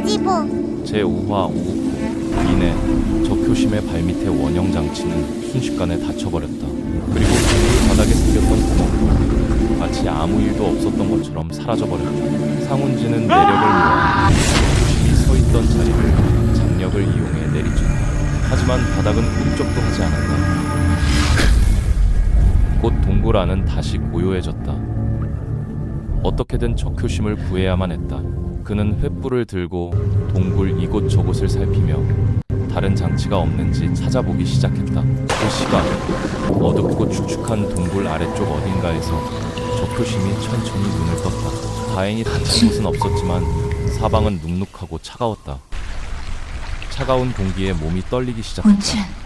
김지보 제5화 오후 이내 적효심의 발밑의 원형 장치는 순식간에 닫혀버렸다. 그리고 그 바닥에 생겼던 구멍도 마치 아무 일도 없었던 것처럼 사라져버렸다. 상훈지는 내력을 모아 적효심이 서 있던 자리를 장력을 이용해 내리쳤다. 하지만 바닥은 꿈쩍도 하지 않았다. 곧 동굴 안은 다시 고요해졌다. 어떻게든 적효심을 구해야만 했다. 그는 횃불을 들고 동굴 이곳저곳을 살피며 다른 장치가 없는지 찾아보기 시작했다. 그 시각 어둡고 축축한 동굴 아래쪽 어딘가에서 적효심이 천천히 눈을 떴다. 다행히 다친 곳은 없었지만 사방은 눅눅하고 차가웠다. 차가운 공기에 몸이 떨리기 시작했다.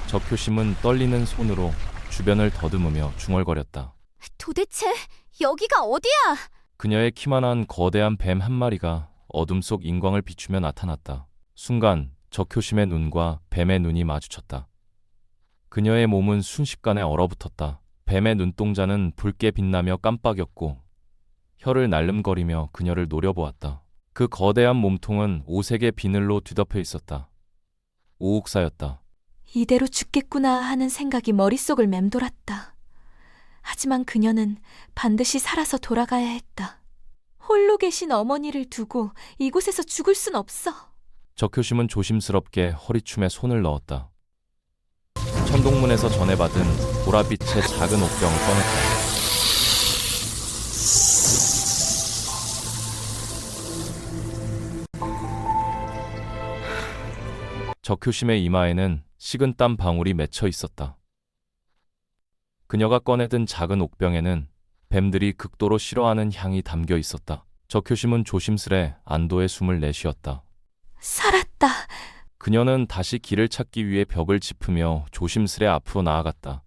적효심은 떨리는 손으로 주변을 더듬으며 중얼거렸다. 도대체 여기가 어디야? 그녀의 키만한 거대한 뱀 한 마리가 어둠 속 인광을 비추며 나타났다. 순간 적효심의 눈과 뱀의 눈이 마주쳤다. 그녀의 몸은 순식간에 얼어붙었다. 뱀의 눈동자는 붉게 빛나며 깜빡였고 혀를 날름거리며 그녀를 노려보았다. 그 거대한 몸통은 오색의 비늘로 뒤덮여 있었다. 오옥사였다. 이대로 죽겠구나 하는 생각이 머릿속을 맴돌았다. 하지만 그녀는 반드시 살아서 돌아가야 했다. 홀로 계신 어머니를 두고 이곳에서 죽을 순 없어. 적효심은 조심스럽게 허리춤에 손을 넣었다. 천동문에서 전해받은 보라빛의 작은 옥병을 꺼냈다. 적효심의 이마에는 식은 땀 방울이 맺혀 있었다. 그녀가 꺼내든 작은 옥병에는 뱀들이 극도로 싫어하는 향이 담겨 있었다. 적효심은 조심스레 안도의 숨을 내쉬었다. 살았다. 그녀는 다시 길을 찾기 위해 벽을 짚으며 조심스레 앞으로 나아갔다.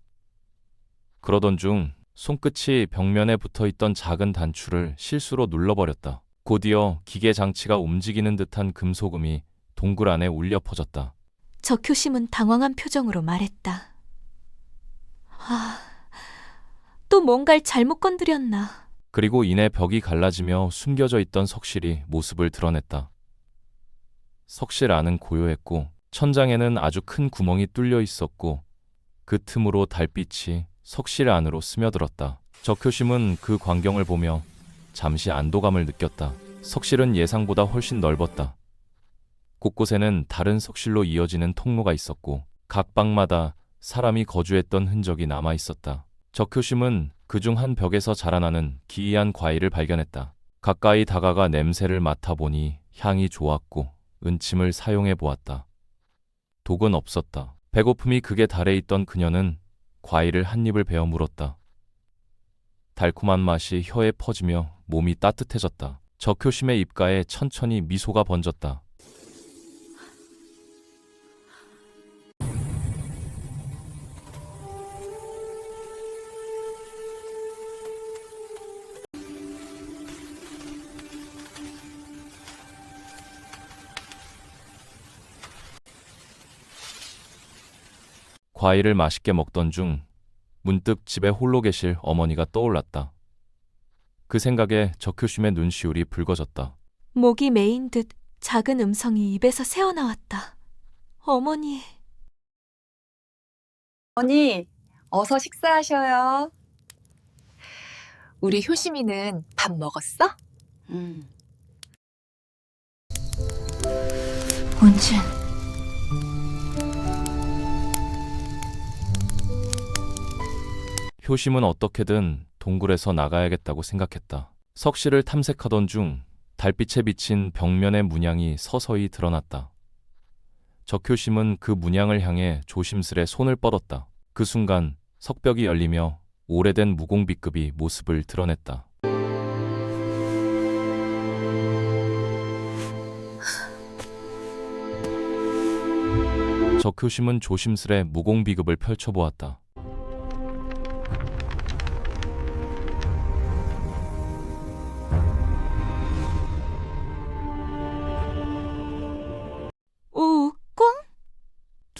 그러던 중 손끝이 벽면에 붙어 있던 작은 단추를 실수로 눌러버렸다. 곧이어 기계 장치가 움직이는 듯한 금소금이 동굴 안에 울려 퍼졌다. 적효심은 당황한 표정으로 말했다. 아, 또 뭔가를 잘못 건드렸나. 그리고 이내 벽이 갈라지며 숨겨져 있던 석실이 모습을 드러냈다. 석실 안은 고요했고 천장에는 아주 큰 구멍이 뚫려 있었고 그 틈으로 달빛이 석실 안으로 스며들었다. 적효심은 그 광경을 보며 잠시 안도감을 느꼈다. 석실은 예상보다 훨씬 넓었다. 곳곳에는 다른 석실로 이어지는 통로가 있었고 각 방마다 사람이 거주했던 흔적이 남아 있었다. 적효심은 그중 한 벽에서 자라나는 기이한 과일을 발견했다. 가까이 다가가 냄새를 맡아보니 향이 좋았고 은침을 사용해 보았다. 독은 없었다. 배고픔이 극에 달해 있던 그녀는 과일을 한 입을 베어 물었다. 달콤한 맛이 혀에 퍼지며 몸이 따뜻해졌다. 적효심의 입가에 천천히 미소가 번졌다. 과일을 맛있게 먹던 중 문득 집에 홀로 계실 어머니가 떠올랐다. 그 생각에 적효심의 눈시울이 붉어졌다. 목이 메인 듯 작은 음성이 입에서 새어나왔다. 어머니, 어머니, 어서 식사하셔요. 우리 효심이는 밥 먹었어? 음. 온춘. 효심은 어떻게든 동굴에서 나가야겠다고 생각했다. 석실을 탐색하던 중 달빛에 비친 벽면의 문양이 서서히 드러났다. 적효심은 그 문양을 향해 조심스레 손을 뻗었다. 그 순간 석벽이 열리며 오래된 무공비급이 모습을 드러냈다. 적효심은 조심스레 무공비급을 펼쳐보았다.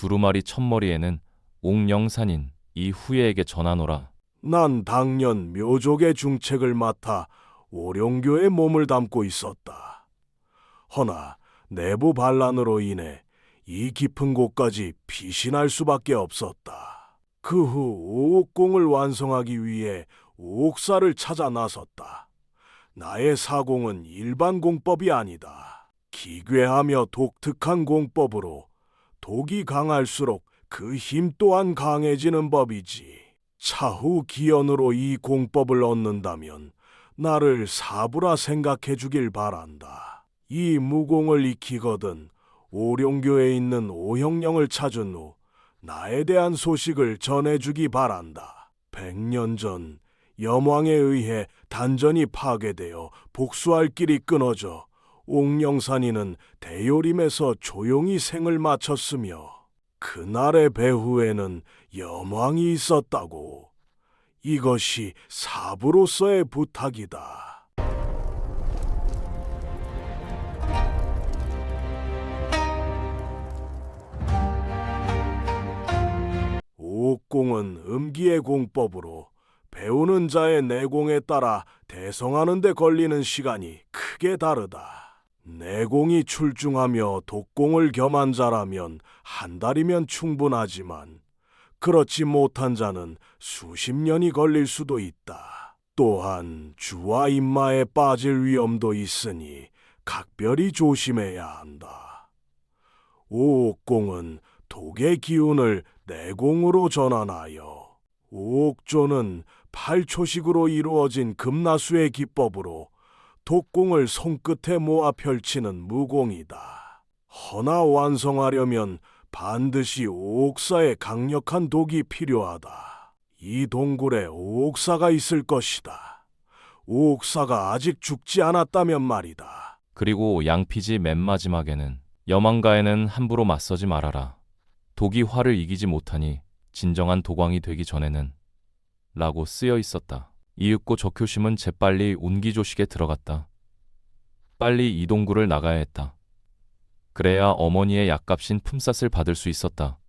두루마리 첫머리에는 옥영산인 이 후예에게 전하노라. 난 당년 묘족의 중책을 맡아 오룡교에 몸을 담고 있었다. 허나 내부 반란으로 인해 이 깊은 곳까지 피신할 수밖에 없었다. 그 후 오옥공을 완성하기 위해 오옥사를 찾아 나섰다. 나의 사공은 일반 공법이 아니다. 기괴하며 독특한 공법으로 독이 강할수록 그 힘 또한 강해지는 법이지. 차후 기연으로 이 공법을 얻는다면 나를 사부라 생각해 주길 바란다. 이 무공을 익히거든 오룡교에 있는 오형령을 찾은 후 나에 대한 소식을 전해주기 바란다. 백년 전 염왕에 의해 단전이 파괴되어 복수할 길이 끊어져 옥령산이는 대요림에서 조용히 생을 마쳤으며 그날의 배후에는 염왕이 있었다고. 이것이 사부로서의 부탁이다. 오옥공은 음기의 공법으로 배우는 자의 내공에 따라 대성하는 데 걸리는 시간이 크게 다르다. 내공이 출중하며 독공을 겸한 자라면 한 달이면 충분하지만 그렇지 못한 자는 수십 년이 걸릴 수도 있다. 또한 주와 인마에 빠질 위험도 있으니 각별히 조심해야 한다. 오옥공은 독의 기운을 내공으로 전환하여 오옥조는 팔초식으로 이루어진 금나수의 기법으로 독공을 손끝에 모아 펼치는 무공이다. 허나 완성하려면 반드시 오옥사의 강력한 독이 필요하다. 이 동굴에 오옥사가 있을 것이다. 오옥사가 아직 죽지 않았다면 말이다. 그리고 양피지 맨 마지막에는 여망가에는 함부로 맞서지 말아라. 독이 화를 이기지 못하니 진정한 도광이 되기 전에는 라고 쓰여 있었다. 이윽고 적효심은 재빨리 운기조식에 들어갔다. 빨리 이 동굴을 나가야 했다. 그래야 어머니의 약값인 품삯을 받을 수 있었다.